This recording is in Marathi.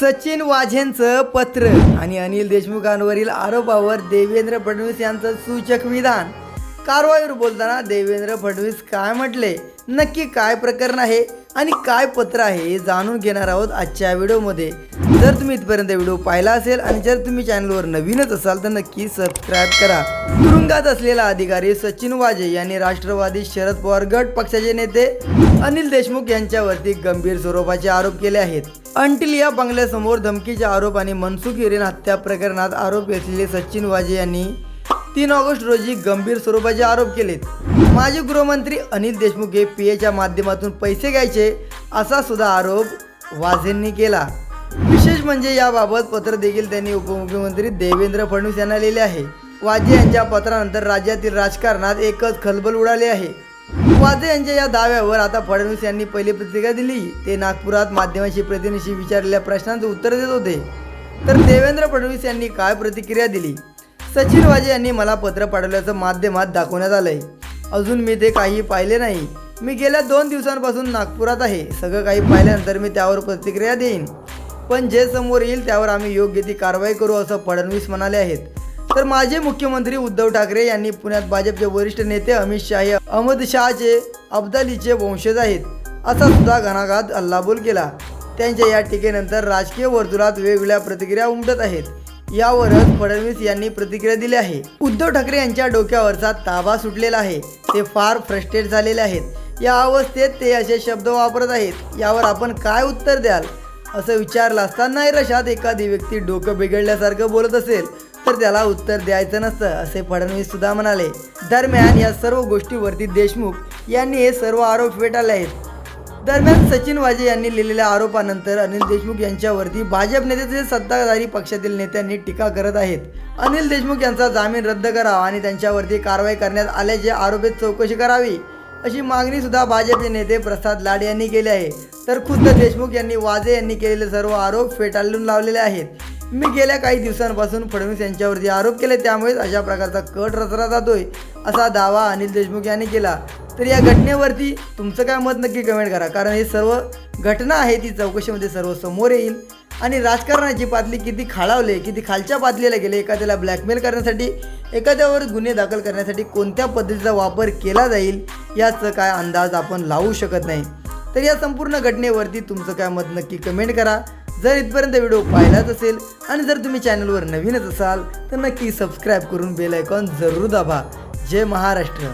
सचिन वाझेंचं पत्र. आणि अनिल देशमुखांवरील आरोपावर देवेंद्र फडणवीस यांचं सूचक विधान कारवाईवर बोलताना देवेंद्र फडणवीस काय म्हटले? नक्की काय प्रकरण आहे? आणि काय पत्र आहे हे जाणून घेणार आहोत आजच्या व्हिडिओमध्ये. जर तुम्ही इथपर्यंत व्हिडिओ पाहिला असेल आणि जर तुम्ही चॅनलवर नवीनच असाल तर नक्की सबस्क्राईब करा. तुरुंगात असलेला अधिकारी सचिन वाजे यांनी राष्ट्रवादी शरद पवार गट पक्षाचे नेते अनिल देशमुख यांच्यावरती गंभीर स्वरूपाचे आरोप केले आहेत. अंटिल या बंगल्यासमोर धमकीचे आरोप आणि मनसुख हिरेन हत्या प्रकरणात आरोपी असलेले सचिन वाजे यांनी तीन ऑगस्ट रोजी गंभीर स्वरूपाचे आरोप केलेत. माजी गृहमंत्री अनिल देशमुख हे पी एच्या माध्यमातून पैसे घ्यायचे असा सुद्धा आरोप वाझेंनी केला. विशेष म्हणजे याबाबत पत्र देखील त्यांनी उपमुख्यमंत्री देवेंद्र फडणवीस यांना लिहिले आहे. वाजे यांच्या पत्रानंतर राज्यातील राजकारणात एकच खलबल उडाली आहे. वाजे यांच्या या दाव्यावर आता फडणवीस यांनी पहिली प्रतिक्रिया दिली. ते नागपुरात माध्यमांशी प्रतिनिधीशी विचारलेल्या प्रश्नांचं उत्तर देत होते. तर देवेंद्र फडणवीस यांनी काय प्रतिक्रिया दिली? सचिन वाजे यांनी मला पत्र पाठवल्याचं माध्यमात दाखवण्यात आलंय. अजून मी ते काही पाहिले नाही. मी गेल्या दोन दिवसांपासून नागपुरात आहे. सगळं काही पाहिल्यानंतर मी त्यावर प्रतिक्रिया देईन. पण जे समोर येईल त्यावर आम्ही योग्य ती कारवाई करू असं फडणवीस म्हणाले आहेत. तर माजी मुख्यमंत्री उद्धव ठाकरे यांनी पुण्यात भाजपचे वरिष्ठ नेते अमित शाह अहमद शहाचे अब्दालीचे वंशज आहेत असा सुद्धा घणाघात हल्लाबोल केला. त्यांच्या या टीकेनंतर राजकीय वर्तुळात वेगवेगळ्या प्रतिक्रिया उमटत आहेत. यावरच फडणवीस यांनी प्रतिक्रिया दिली आहे. उद्धव ठाकरे यांच्या डोक्यावरचा ताबा सुटलेला आहे. ते फार फ्रस्ट्रेट झालेले आहेत. या अवस्थेत ते असे शब्द वापरत आहेत. यावर आपण काय उत्तर द्याल? असं विचारलं असता नैराशात एखादी व्यक्ती डोकं बिघडल्यासारखं बोलत असेल तर त्याला उत्तर द्यायचं नसतं असे फडणवीस सुद्धा म्हणाले. दरम्यान या सर्व गोष्टीवरती देशमुख यांनी हे सर्व आरोप फेटाळले आहेत. दरम्यान सचिन वाजे यांनी लिहिलेल्या आरोपानंतर अनिल देशमुख यांच्यावरती भाजप नेते सत्ताधारी पक्षातील नेत्यांनी टीका करत आहेत. अनिल देशमुख यांचा जामीन रद्द करावा आणि त्यांच्यावरती कारवाई करण्यात आल्याचे आरोपीत चौकशी करावी अशी मागणी सुद्धा भाजपचे नेते प्रसाद लाड यांनी केली आहे. तर खुद्द देशमुख यांनी वाजे यांनी केलेले सर्व आरोप फेटाळून लावलेले आहेत. मी गेल्या काही दिवसांपासून फडणवीस यांच्यावरती आरोप केले त्यामुळेच अशा प्रकारचा कट रचला जातोय असा दावा अनिल देशमुख यांनी केला. तर या घटनेवरती तुमचं काय मत नक्की कमेंट करा कारण हे सर्व घटना आहे ती चौकशीमध्ये सर्व समोर येईल. आणि राजकारणाची पातळी किती खाळावले किती खालच्या पातळीला गेले एखाद्याला ब्लॅकमेल करण्यासाठी एखाद्यावर गुन्हे दाखल करण्यासाठी कोणत्या पद्धतीचा वापर केला जाईल याचं काय अंदाज आपण लावू शकत नाही. तर या संपूर्ण घटनेवरती तुमचं काय मत नक्की कमेंट करा. जर इथपर्यंत व्हिडिओ पाहिलाच असेल आणि जर तुम्ही चॅनलवर नवीनच असाल तर नक्की सबस्क्राईब करून बेल आयकॉन जरूर दाबा. जय महाराष्ट्र.